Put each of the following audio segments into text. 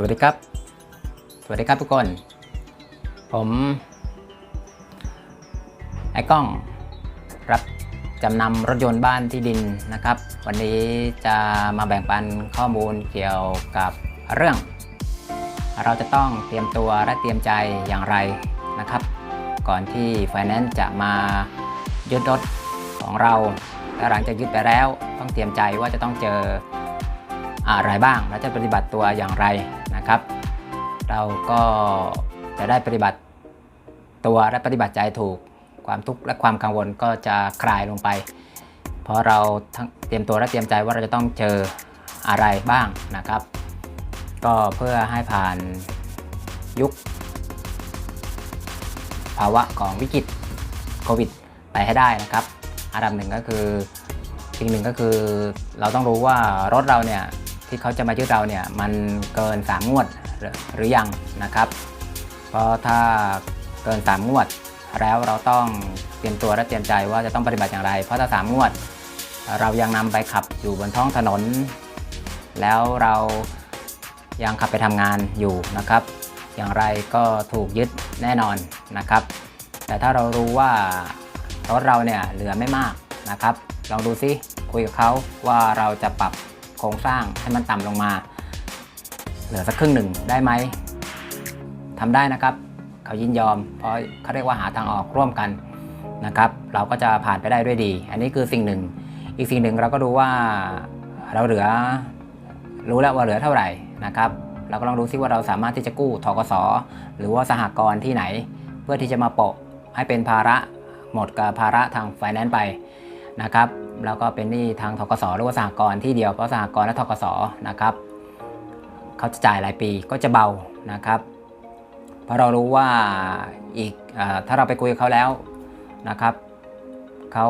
สวัสดีครับ สวัสดีครับทุกคน ผมไอ้กล้องรับจำนำรถยนต์บ้านที่ดินนะครับ วันนี้จะมาแบ่งปันข้อมูลเกี่ยวกับเรื่อง เราจะต้องเตรียมตัวและเตรียมใจอย่างไรนะครับ ก่อนที่ไฟแนนซ์จะมายึดรถของเราและหลังจากยึดไปแล้ว ต้องเตรียมใจว่าจะต้องเจออะไรบ้าง และจะปฏิบัติตัวอย่างไร นะครับ เราก็จะได้ปฏิบัติตัวและปฏิบัติใจถูกความทุกข์และความกังวลก็จะคลายลงไป เพราะเราเตรียมตัวและเตรียมใจว่าเราจะต้องเจออะไรบ้างนะครับ ก็เพื่อให้ผ่านยุค ภาวะของวิกฤตโควิดไปให้ได้นะครับอันดับหนึ่งก็คือสิ่งหนึ่งก็คือเราต้องรู้ว่ารถเราเนี่ย ที่เขาจะมายึดเราเนี่ยมันเกิน 3 งวดหรือรอยังนะครับเพราะถ้าเกิน 3 งวด แล้วเราต้องเตรียมตัวและเตรียมใจว่าจะต้องปฏิบัติอย่างไร เพราะถ้า 3 งวด เรายังนำไปขับอยู่บนท้องถนน แล้วเรายังขับไปทำงานอยู่นะครับ อย่างไรก็ถูกยึดแน่นอนนะครับ แต่ถ้าเรารู้ว่ารถเราเนี่ยเหลือไม่มากนะครับ ลองดูซิคุยกับเขาว่าเราจะปรับ โครงสร้างให้มันต่ำลงมา เหลือสักครึ่งหนึ่งได้ไหมทำได้นะครับ เขายินยอม เพราะเขาเรียกว่าหาทางออกร่วมกันนะครับ เราก็จะผ่านไปได้ด้วยดี อันนี้คือสิ่งหนึ่ง อีกสิ่งหนึ่งเราก็ดูว่าเราเหลือรู้แล้วว่าเหลือเท่าไหร่นะครับเราก็ลองดูซิว่าเราสามารถที่จะกู้ทกสหรือว่าสหกรณ์ที่ไหน เพื่อที่จะมาโปะให้เป็นภาระหมดกับภาระทางไฟแนนซ์ไปนะครับ แล้วก็เป็นหนี้ทางทกสหรือว่าสหกรณ์ที่เดียวเพราะสหกรณ์และทกสนะครับเขาจะจ่ายรายปีก็จะเบานะครับเพราะเรารู้ว่าอีกอถ้าเราไปคุยกับเขาแล้วนะครับเขา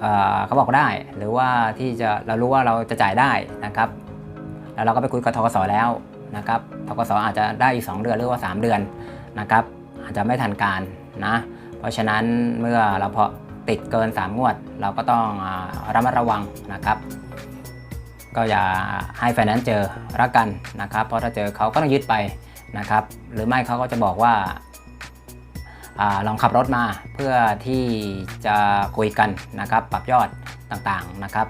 เอ่อเขาบอกได้ หรือว่าที่จะเรารู้ว่าเราจะจ่ายได้นะครับ แล้วเราก็ไปคุยกับทกสแล้วนะครับทกสอาจจะได้อีก 2 เดือนหรือว่า 3 เดือนนะครับ อาจจะไม่ทันการนะ เพราะฉะนั้นเมื่อเราพอ ติดเกิน 3 งวด เราก็ต้องระมัดระวังนะครับ ก็อย่าให้ไฟแนนซ์เจอรักกันนะครับ เพราะถ้าเจอเขาก็ต้องยึดไปนะครับ หรือไม่เขาก็จะบอกว่าอาลองขับรถมาเพื่อที่จะคุยกันนะครับ ปรับยอดต่างๆนะครับ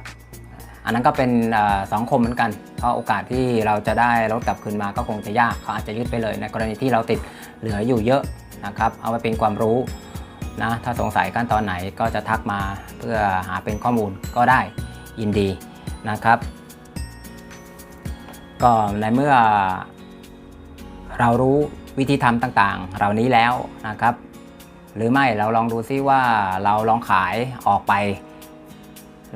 อันนั้นก็เป็นอสองคมเหมือนกัน เพราะโอกาสที่เราจะได้รถกลับคืนมาก็คงจะยากเขาอาจจะยึดไปเลย ในกรณีที่เราติดเหลืออยู่เยอะนะครับ เอาไว้เป็นความรู้ นะถ้าสงสัยขั้นตอนไหนก็จะทักมาเพื่อหาเป็นข้อมูลก็ได้ยินดีนะครับ ก็ในเมื่อเรารู้วิธีทำต่างๆ เหล่านี้แล้วนะครับ หรือไม่เราลองดูซิว่าเราลองขายออกไป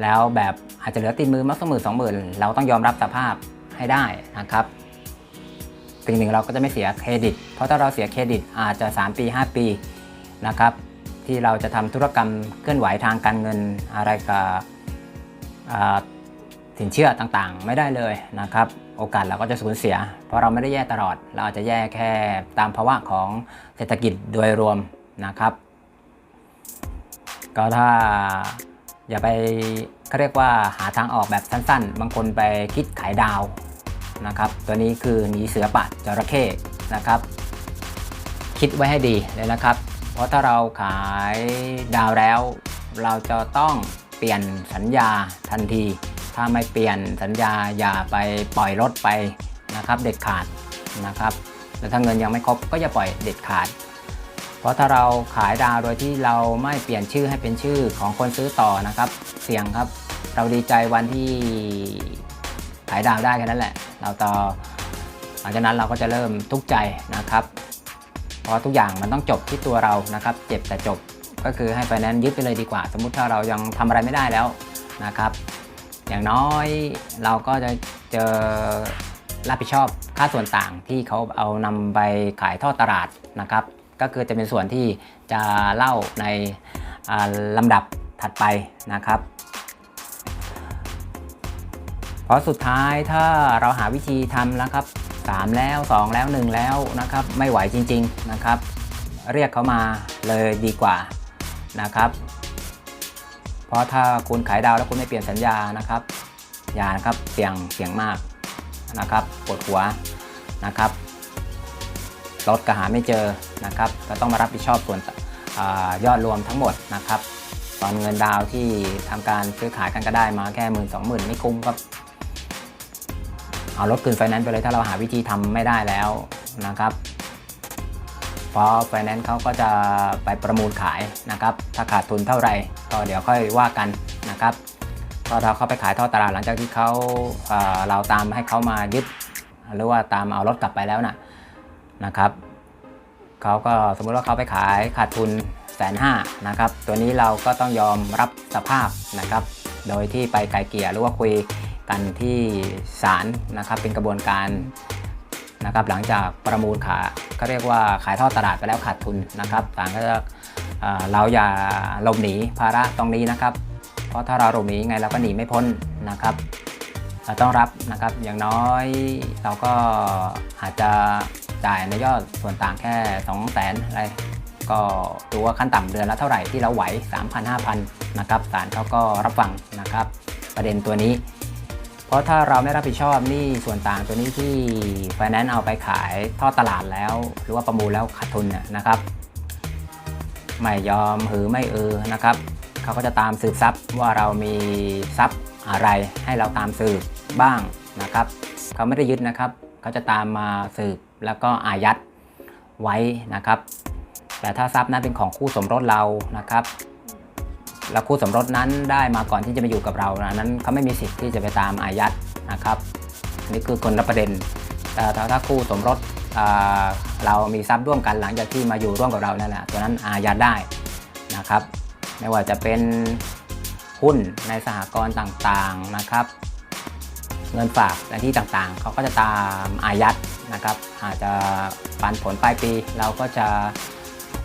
แล้วแบบอาจจะเหลือติดมือมากสักหมื่นสองหมื่นเราต้องยอมรับสภาพให้ได้นะครับสิ่งหนึ่งเราก็จะไม่เสียเครดิต เพราะถ้าเราเสียเครดิตอาจจะ 3 ปี 5 ปีนะครับ ที่เราจะทำธุรกรรมเคลื่อนไหวทางการเงินอะไรกับสินเชื่อต่างๆ ไม่ได้เลยนะครับ โอกาสเราก็จะสูญเสีย เพราะเราไม่ได้แย่ตลอด เราอาจจะแย่แค่ตามภาวะของเศรษฐกิจโดยรวมนะครับ ก็ถ้าอย่าไปเขาเรียกว่าหาทางออกแบบสั้นๆ บางคนไปคิดขายดาวนะครับ ตัวนี้คือหนีเสือปัดจระเข้นะครับ คิดไว้ให้ดีเลยนะครับ ราะถ้าเราขายดาวแล้ว เราจะต้องเปลี่ยนสัญญาทันที ถ้าไม่เปลี่ยนสัญญาอย่าไปปล่อยรถไปนะครับเด็ดขาดนะครับแต่ถ้าเงินยังไม่ครบก็อย่าปล่อยเด็ดขาด เพราะถ้าเราขายดาวโดยที่เราไม่เปลี่ยนชื่อให้เป็นชื่อของคนซื้อต่อนะครับ เสี่ยงครับ เราดีใจวันที่ขายดาวได้แค่นั้นแหละ เราต่อหลังจากนั้นเราก็จะเริ่มทุกข์ใจนะครับ ราะทุกอย่างมันต้องจบที่ตัวเรานะครับ เจ็บแต่จบก็คือให้ไฟแนนซ์ยึดไปเลยดีกว่า สมมุติถ้าเรายังทำอะไรไม่ได้แล้วนะครับ อย่างน้อยเราก็จะเจอรับผิดชอบค่าส่วนต่างที่เขาเอานำไปขายทอดตลาดนะครับ ก็คือจะเป็นส่วนที่จะเล่าในาลำดับถัดไปนะครับ เพราะสุดท้ายถ้าเราหาวิธีทำแล้วครับ 3 แล้ว 2 แล้ว 1 แล้วนะครับไม่ไหวจริงๆนะครับ เรียกเขามาเลยดีกว่านะครับเพราะถ้าคุณขายดาวแล้วคุณไม่เปลี่ยนสัญญานะครับอย่านะครับเสี่ยงเสี่ยงมากนะครับปวดหัวนะครับรถก็หาไม่เจอนะครับก็ต้องมารับผิดชอบส่วนอยอดรวมทั้งหมดนะครับ ตอนเงินดาวที่ทำการซื้อขายกันก็ได้มาแค่หมื่นสองหมื่นไม่คุ้มครับ เอารถคืนไฟแนนซ์ไปเลยถ้าเราหาวิธีทำไม่ได้แล้วนะครับ เพราะไฟแนนซ์เขาก็จะไปประมูลขายนะครับ ถ้าขาดทุนเท่าไหร่ก็เดี๋ยวค่อยว่ากันนะครับพอเราเข้าไปขายท่อตลาดหลังจากที่เขาเเราตามให้เขามายึด หรือว่าตามเอารถกลับไปแล้วนะนะครับเขาก็สมมุติว่าเขาไปขายขาดทุนแสนห้านะครับตัวนี้เราก็ต้องยอมรับสภาพนะครับ โดยที่ไปไกลเกลี่ยหรือว่าคุย กันที่ศาลนะครับเป็นกระบวนการนะครับหลังจากประมูลขายก็เรียกว่าขายทอดตลาดไปแล้วขาดทุนนะครับศาลก็จะเอ่อเราอย่าหลบหนีภาระตรงนี้นะครับ เพราะถ้าเราหลบหนียังไงเราก็หนีไม่พ้นนะครับเราต้องรับนะครับอย่างน้อยเราก็อาจจะจ่ายในยอดส่วนต่างแค่ 2 0 0แสนอะไรก็ดูว่าขั้นต่ำเดือนละเท่าไหร่ที่เราไหว 3,000 5,000 นะครับศาลเขาก็รับฟังนะครับ ประเด็นตัวนี้ เพราะถ้าเราไม่รับผิดชอบนี่ส่วนต่างตัวนี้ที่ไฟแนนซ์เอาไปขายทอดตลาดแล้ว หรือว่าประมูลแล้วขาดทุนเนี่ยนะครับไม่ยอมหือไม่เออนะครับเขาก็จะตามสืบทรัพย์ว่าเรามีทรัพย์อะไรให้เราตามสืบบ้างนะครับเขาไม่ได้ยึดนะครับเขาจะตามมาสืบแล้วก็อายัดไว้นะครับ แต่ถ้าทรัพย์นั้นเป็นของคู่สมรสเรานะครับ แล้วคู่สมรสนั้นได้มาก่อนที่จะมาอยู่กับเรานะนั้นเขาไม่มีสิทธิ์ที่จะไปตามอายัดนะครับ นี่คือคนละประเด็นแต่ถ้าคู่สมรสเรามีทรัพย์ร่วมกันหลังจากที่มาอยู่ร่วมกับเรานั่นแหละตัวนั้นอายัดได้นะครับ ไม่ว่าจะเป็นหุ้นในสหกรณ์ต่างๆนะครับ เงินฝากและที่ต่างๆ เขาก็จะตามอายัดนะครับ อาจจะปันผลปลายปีเราก็จะ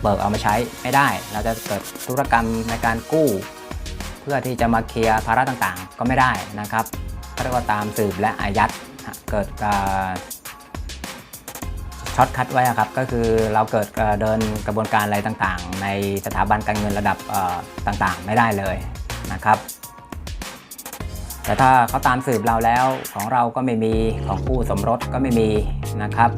เบิกเอามาใช้ไม่ได้ เราจะเกิดธุรกรรมในการกู้ เพื่อที่จะมาเคลียร์ภาระต่างๆ ก็ไม่ได้นะครับก็เรียกว่าตามสืบและอายัดเกิดช็อตคัดไว้ครับก็คือเราเกิดเดินกระบวนการอะไรต่างๆ ในสถาบันการเงินระดับต่างๆ ไม่ได้เลยนะครับ แต่ถ้าเขาตามสืบเราแล้วของเราก็ไม่มีของคู่สมรสก็ไม่มีนะครับ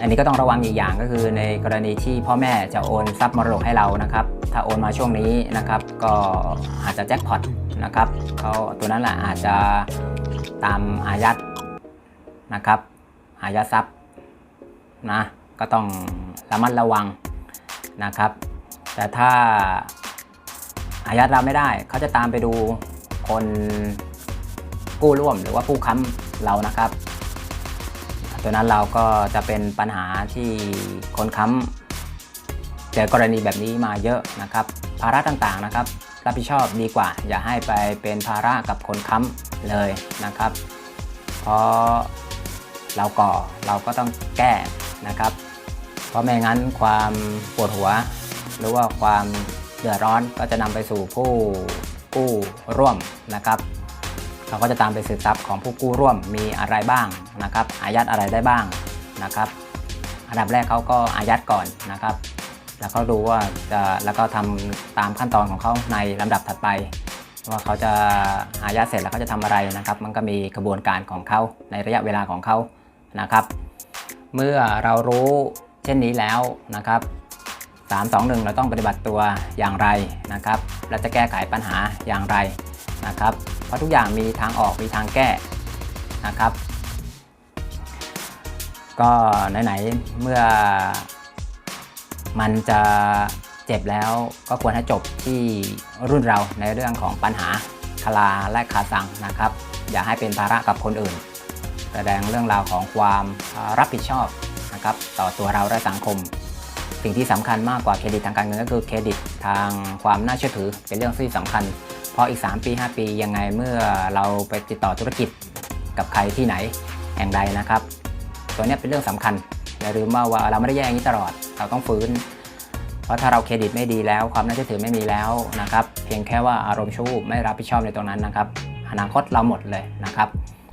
อันนี้ก็ต้องระวังอีกอย่างก็คือในกรณีที่พ่อแม่จะโอนทรัพย์มรดกให้เรานะครับ ถ้าโอนมาช่วงนี้นะครับ ก็อาจจะแจ็คพอตนะครับเขาตัวนั้นแหละอาจจะตามอายัดนะครับอายัดทรัพย์นะก็ต้องระมัดระวังนะครับ แต่ถ้าอายัดเราไม่ได้เขาจะตามไปดูคนกู้ร่วมหรือว่าผู้ค้ำเรานะครับ ตัวนั้นเราก็จะเป็นปัญหาที่คนค้ำเจอกรณีแบบนี้มาเยอะนะครับ ภาระต่างๆนะครับ รับผิดชอบดีกว่า อย่าให้ไปเป็นภาระกับคนค้ำเลยนะครับ เพราะเราก่อเราก็ต้องแก้นะครับ เพราะไม่งั้นความปวดหัว หรือว่าความเดือดร้อนก็จะนำไปสู่ผู้กู้ร่วมนะครับ เขาก็จะตามไปสืบทรัพย์ของผู้กู้ร่วมมีอะไรบ้างนะครับ อายัดอะไรได้บ้างนะครับ อันดับแรกเขาก็อายัดก่อนนะครับ แล้วเขาดูว่าจะแล้วก็ทำตามขั้นตอนของเขาในลำดับถัดไป ว่าเขาจะอายัดเสร็จแล้วเขาจะทำอะไรนะครับ มันก็มีกระบวนการของเขาในระยะเวลาของเขานะครับ เมื่อเรารู้เช่นนี้แล้วนะครับ3 2 1 เราต้องปฏิบัติตัวอย่างไรนะครับ และจะแก้ไขปัญหาอย่างไรนะครับ เพราะทุกอย่างมีทางออกมีทางแก้นะครับ ก็ไหนๆเมื่อมันจะเจ็บแล้วก็ควรให้จบที่รุ่นเราในเรื่องของปัญหาคาราและคาซังนะครับ อย่าให้เป็นภาระกับคนอื่น แสดงเรื่องราวของความรับผิดชอบนะครับต่อตัวเราและสังคม สิ่งที่สำคัญมากกว่าเครดิตทางการเงินก็คือเครดิตทางความน่าเชื่อถือเป็นเรื่องที่สำคัญ พราะอีก 3 ปี 5 ปียังไงเมื่อเราไปติดต่อธุรกิจกับใครที่ไหนแห่งใดนะครับ ตัวนี้เป็นเรื่องสำคัญอย่าลืมว่าว่าเราไม่ได้แย่อย่างนี้ตลอดเราต้องฟื้น เพราะถ้าเราเครดิตไม่ดีแล้วความน่าเชื่อถือไม่มีแล้วนะครับ เพียงแค่ว่าอารมณ์ชั่ววูบไม่รับผิดชอบในตรงนั้นนะครับ อนาคตเราหมดเลยนะครับ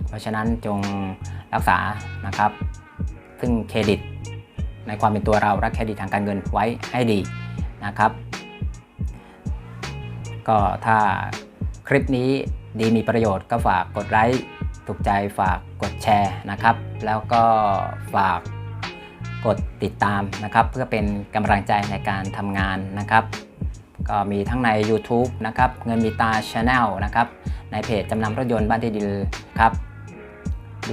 เพราะฉะนั้นจงรักษานะครับ ซึ่งเครดิตในความเป็นตัวเราและเครดิตทางการเงินไว้ให้ดีนะครับ ก็ถ้าคลิปนี้ดีมีประโยชน์ก็ฝากกดไลค์ถูกใจฝากกดแชร์นะครับ แล้วก็ฝากกดติดตามนะครับ เพื่อเป็นกำลังใจในการทำงานนะครับ ก็มีทั้งใน YouTube นะครับ เงินมีตา Channel นะครับ ในเพจจำนำรถยนต์บ้านที่ดินครับ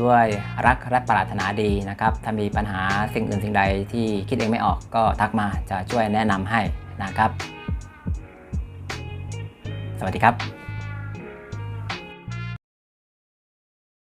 ด้วยรักและปรารถนาดีนะครับ ถ้ามีปัญหาสิ่งอื่นสิ่งใดที่คิดเองไม่ออกก็ทักมาจะช่วยแนะนำให้นะครับ สวัสดีครับ